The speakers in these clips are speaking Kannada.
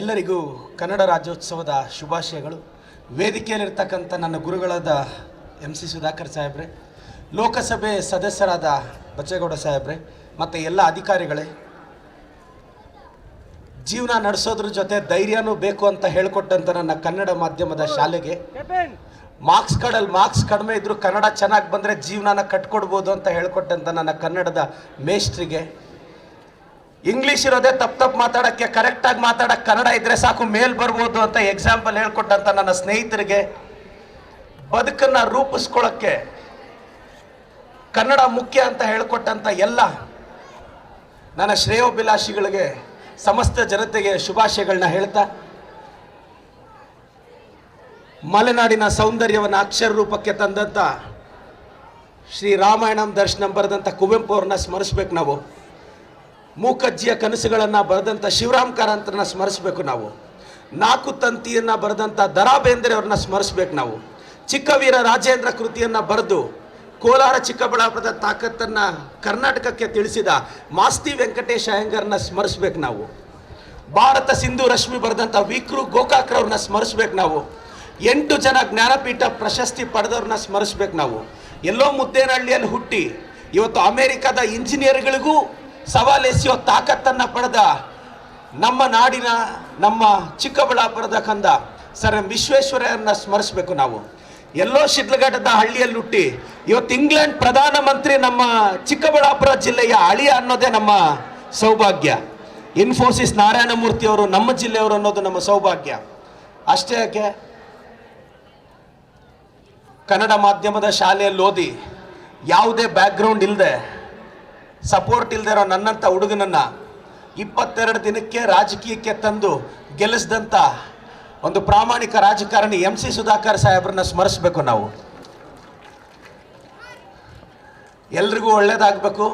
ಎಲ್ಲರಿಗೂ ಕನ್ನಡ ರಾಜ್ಯೋತ್ಸವದ ಶುಭಾಶಯಗಳು. ವೇದಿಕೆಯಲ್ಲಿರ್ತಕ್ಕಂಥ ನನ್ನ ಗುರುಗಳಾದ ಎಂ ಸಿ ಸುಧಾಕರ್ ಸಾಹೇಬ್ರೆ, ಲೋಕಸಭೆ ಸದಸ್ಯರಾದ ಬಚ್ಚೇಗೌಡ ಸಾಹೇಬ್ರೆ, ಮತ್ತು ಎಲ್ಲ ಅಧಿಕಾರಿಗಳೇ. ಜೀವನ ನಡೆಸೋದ್ರ ಜೊತೆ ಧೈರ್ಯನೂ ಬೇಕು ಅಂತ ಹೇಳ್ಕೊಟ್ಟಂಥ ನನ್ನ ಕನ್ನಡ ಮಾಧ್ಯಮದ ಶಾಲೆಗೆ. ಮಾರ್ಕ್ಸ್ ಕಾರ್ಡಲ್ಲಿ ಮಾರ್ಕ್ಸ್ ಕಡಿಮೆ ಇದ್ದರೂ ಕನ್ನಡ ಚೆನ್ನಾಗಿ ಬಂದರೆ ಜೀವನನ ಕಟ್ಕೊಡ್ಬೋದು ಅಂತ ಹೇಳ್ಕೊಟ್ಟಂಥ ನನ್ನ ಕನ್ನಡದ ಮೇಷ್ಟ್ರಿಗೆ. ಇಂಗ್ಲೀಷ್ ಇರೋದೇ ತಪ್ಪು ತಪ್ಪು ಮಾತಾಡೋಕ್ಕೆ ಕರೆಕ್ಟಾಗಿ ಮಾತಾಡೋಕ್ಕೆ ಕನ್ನಡ ಇದ್ರೆ ಸಾಕು, ಮೇಲ್ ಬರ್ಬೋದು ಅಂತ ಎಕ್ಸಾಂಪಲ್ ಹೇಳ್ಕೊಟ್ಟಂಥ ನನ್ನ ಸ್ನೇಹಿತರಿಗೆ ಬದುಕನ್ನು ರೂಪಿಸ್ಕೊಳ್ಳೋಕ್ಕೆ ಕನ್ನಡ ಮುಖ್ಯ ಅಂತ ಹೇಳ್ಕೊಟ್ಟಂಥ ಎಲ್ಲ ನನ್ನ ಶ್ರೇಯೋಭಿಲಾಷಿಗಳಿಗೆ, ಸಮಸ್ತ ಜನತೆಗೆ ಶುಭಾಶಯಗಳನ್ನ ಹೇಳ್ತಾ, ಮಲೆನಾಡಿನ ಸೌಂದರ್ಯವನ್ನು ಅಕ್ಷರ ರೂಪಕ್ಕೆ ತಂದಂಥ ಶ್ರೀ ರಾಮಾಯಣಂ ದರ್ಶನಂ ಬರೆದಂಥ ಕುವೆಂಪು ಅವ್ರನ್ನ ಸ್ಮರಿಸ್ಬೇಕು ನಾವು. ಮೂಕಜ್ಜಿಯ ಕನಸುಗಳನ್ನು ಬರೆದಂಥ ಶಿವರಾಮ್ ಕಾರಂತರನ್ನ ಸ್ಮರಿಸಬೇಕು ನಾವು. ನಾಲ್ಕು ತಂತಿಯನ್ನು ಬರೆದಂಥ ದರಾ ಬೇಂದ್ರೆ ಅವ್ರನ್ನ ಸ್ಮರಿಸ್ಬೇಕು ನಾವು. ಚಿಕ್ಕವೀರ ರಾಜೇಂದ್ರ ಕೃತಿಯನ್ನು ಬರೆದು ಕೋಲಾರ ಚಿಕ್ಕಬಳ್ಳಾಪುರದ ತಾಕತ್ತನ್ನು ಕರ್ನಾಟಕಕ್ಕೆ ತಿಳಿಸಿದ ಮಾಸ್ತಿ ವೆಂಕಟೇಶ ಅಯ್ಯಂಗರನ್ನ ಸ್ಮರಿಸ್ಬೇಕು ನಾವು. ಭಾರತ ಸಿಂಧು ರಶ್ಮಿ ಬರೆದಂಥ ವಿಕ್ರು ಗೋಕಾಕ್ರವ್ರನ್ನ ಸ್ಮರಿಸ್ಬೇಕು ನಾವು. ಎಂಟು ಜನ ಜ್ಞಾನಪೀಠ ಪ್ರಶಸ್ತಿ ಪಡೆದವ್ರನ್ನ ಸ್ಮರಿಸ್ಬೇಕು ನಾವು. ಎಲ್ಲೋ ಮುದ್ದೇನಹಳ್ಳಿಯಲ್ಲಿ ಹುಟ್ಟಿ ಇವತ್ತು ಅಮೇರಿಕಾದ ಇಂಜಿನಿಯರ್ಗಳಿಗೂ ಸವಾಲೆಸೆಯೋ ತಾಕತ್ತನ್ನು ಪಡೆದ ನಮ್ಮ ನಾಡಿನ, ನಮ್ಮ ಚಿಕ್ಕಬಳ್ಳಾಪುರದ ಕಂದ ಸರ್ ಎಂ ವಿಶ್ವೇಶ್ವರಯ್ಯನ ಸ್ಮರಿಸ್ಬೇಕು ನಾವು. ಎಲ್ಲೋ ಶಿಡ್ಲಘಟ್ಟದ ಹಳ್ಳಿಯಲ್ಲಿ ಹುಟ್ಟಿ ಇವತ್ತು ಇಂಗ್ಲೆಂಡ್ ಪ್ರಧಾನಮಂತ್ರಿ ನಮ್ಮ ಚಿಕ್ಕಬಳ್ಳಾಪುರ ಜಿಲ್ಲೆಯ ಅಳಿಯ ಅನ್ನೋದೇ ನಮ್ಮ ಸೌಭಾಗ್ಯ. ಇನ್ಫೋಸಿಸ್ ನಾರಾಯಣಮೂರ್ತಿ ಅವರು ನಮ್ಮ ಜಿಲ್ಲೆಯವರು ಅನ್ನೋದು ನಮ್ಮ ಸೌಭಾಗ್ಯ. ಅಷ್ಟೇ ಯಾಕೆ? ಕನ್ನಡ ಮಾಧ್ಯಮದ ಶಾಲೆಯಲ್ಲಿ ಓದಿ ಯಾವುದೇ ಬ್ಯಾಕ್ಗ್ರೌಂಡ್ ಇಲ್ಲದೆ ಸಪೋರ್ಟ್ ಇರೋ ನನ್ನಂಥ ಹುಡುಗನನ್ನು ಇಪ್ಪತ್ತೆರಡು ದಿನಕ್ಕೆ ರಾಜಕೀಯಕ್ಕೆ ತಂದು ಗೆಲ್ಲಿಸಿದಂಥ ಒಂದು ಪ್ರಾಮಾಣಿಕ ರಾಜಕಾರಣಿ ಎಂ ಸಿ ಸುಧಾಕರ್ ಸಾಹೇಬ್ರನ್ನ ಸ್ಮರಿಸ್ಬೇಕು ನಾವು. ಎಲ್ರಿಗೂ ಒಳ್ಳೇದಾಗಬೇಕು.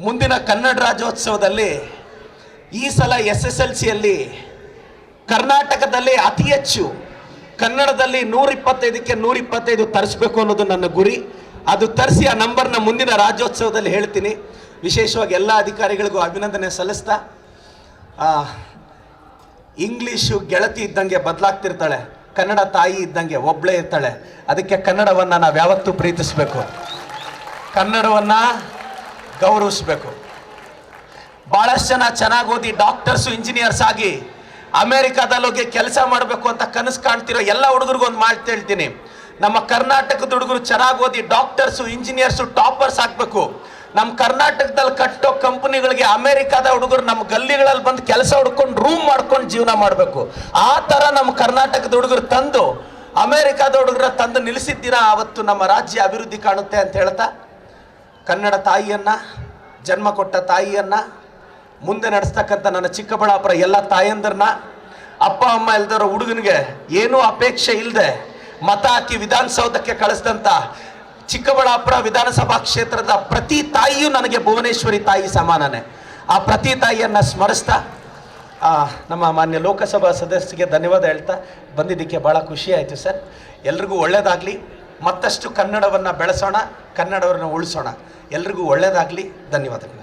ಮುಂದಿನ ಕನ್ನಡ ರಾಜ್ಯೋತ್ಸವದಲ್ಲಿ ಈ ಸಲ ಎಸ್ ಎಸ್ ಎಲ್ ಸಿಯಲ್ಲಿ ಕರ್ನಾಟಕದಲ್ಲಿ ಅತಿ ಹೆಚ್ಚು ಕನ್ನಡದಲ್ಲಿ ನೂರಿಪ್ಪತ್ತೈದಕ್ಕೆ ನೂರಿಪ್ಪತ್ತೈದು ತರಿಸ್ಬೇಕು ಅನ್ನೋದು ನನ್ನ ಗುರಿ. ಅದು ತರಿಸಿ ಆ ನಂಬರ್ನ ಮುಂದಿನ ರಾಜ್ಯೋತ್ಸವದಲ್ಲಿ ಹೇಳ್ತೀನಿ. ವಿಶೇಷವಾಗಿ ಎಲ್ಲ ಅಧಿಕಾರಿಗಳಿಗೂ ಅಭಿನಂದನೆ ಸಲ್ಲಿಸ್ತಾ ಇಂಗ್ಲೀಷು ಗೆಳತಿ ಇದ್ದಂಗೆ ಬದಲಾಗ್ತಿರ್ತಾಳೆ, ಕನ್ನಡ ತಾಯಿ ಇದ್ದಂಗೆ ಒಬ್ಬಳೇ ಇರ್ತಾಳೆ, ಅದಕ್ಕೆ ಕನ್ನಡವನ್ನು ನಾವು ಯಾವತ್ತೂ ಪ್ರೀತಿಸಬೇಕು. ಕನ್ನಡವನ್ನು ಗೌರವಿಸಬೇಕು. ಭಾಳಷ್ಟು ಜನ ಚೆನ್ನಾಗಿ ಓದಿ ಡಾಕ್ಟರ್ಸು ಇಂಜಿನಿಯರ್ಸ್ ಆಗಿ ಅಮೆರಿಕಾದಲ್ಲಿ ಹೋಗಿ ಕೆಲಸ ಮಾಡಬೇಕು ಅಂತ ಕನಸು ಕಾಣ್ತಿರೋ ಎಲ್ಲ ಹುಡುಗರಿಗೂ ಒಂದು ಮಾತು ಹೇಳ್ತೀನಿ. ನಮ್ಮ ಕರ್ನಾಟಕದ ಹುಡುಗರು ಚೆನ್ನಾಗಿ ಓದಿ ಡಾಕ್ಟರ್ಸು ಇಂಜಿನಿಯರ್ಸು ಟಾಪರ್ಸ್ ಆಗಬೇಕು. ನಮ್ಮ ಕರ್ನಾಟಕದಲ್ಲಿ ಕಟ್ಟೋ ಕಂಪನಿಗಳಿಗೆ ಅಮೆರಿಕಾದ ಹುಡುಗರು ನಮ್ಮ ಗಲ್ಲಿಗಳಲ್ಲಿ ಬಂದು ಕೆಲಸ ಹುಡ್ಕೊಂಡು ರೂಮ್ ಮಾಡ್ಕೊಂಡು ಜೀವನ ಮಾಡಬೇಕು. ಆ ಥರ ನಮ್ಮ ಕರ್ನಾಟಕದ ಹುಡುಗರು ತಂದು, ಅಮೆರಿಕಾದ ಹುಡುಗರ ತಂದು ನಿಲ್ಲಿಸಿದ್ದೀರಾ? ಆವತ್ತು ನಮ್ಮ ರಾಜ್ಯ ಅಭಿವೃದ್ಧಿ ಕಾಣುತ್ತೆ ಅಂತ ಹೇಳ್ತಾ, ಕನ್ನಡ ತಾಯಿಯನ್ನ, ಜನ್ಮ ಕೊಟ್ಟ ತಾಯಿಯನ್ನ, ಮುಂದೆ ನಡೆಸ್ತಕ್ಕಂಥ ನನ್ನ ಚಿಕ್ಕಬಳ್ಳಾಪುರ ಎಲ್ಲ ತಾಯಂದ್ರನ್ನ, ಅಪ್ಪ, ಅಮ್ಮ ಇಲ್ದಿರೋ ಹುಡುಗನಿಗೆ ಏನೂ ಅಪೇಕ್ಷೆ ಇಲ್ಲದೆ ಮತ ಹಾಕಿ ವಿಧಾನಸೌಧಕ್ಕೆ ಕಳಿಸಿದಂಥ ಚಿಕ್ಕಬಳ್ಳಾಪುರ ವಿಧಾನಸಭಾ ಕ್ಷೇತ್ರದ ಪ್ರತಿ ತಾಯಿಯೂ ನನಗೆ ಭುವನೇಶ್ವರಿ ತಾಯಿ ಸಮಾನನೇ. ಆ ಪ್ರತಿ ತಾಯಿಯನ್ನು ಸ್ಮರಿಸ್ತಾ ನಮ್ಮ ಮಾನ್ಯ ಲೋಕಸಭಾ ಸದಸ್ಯರಿಗೆ ಧನ್ಯವಾದ ಹೇಳ್ತಾ ಬಂದಿದ್ದಕ್ಕೆ ಭಾಳ ಖುಷಿ ಆಯಿತು ಸರ್. ಎಲ್ರಿಗೂ ಒಳ್ಳೆಯದಾಗಲಿ ಮತ್ತಷ್ಟು ಕನ್ನಡವನ್ನು ಬೆಳೆಸೋಣ, ಕನ್ನಡವನ್ನು ಉಳಿಸೋಣ. ಎಲ್ರಿಗೂ ಒಳ್ಳೆಯದಾಗಲಿ ಧನ್ಯವಾದಗಳು.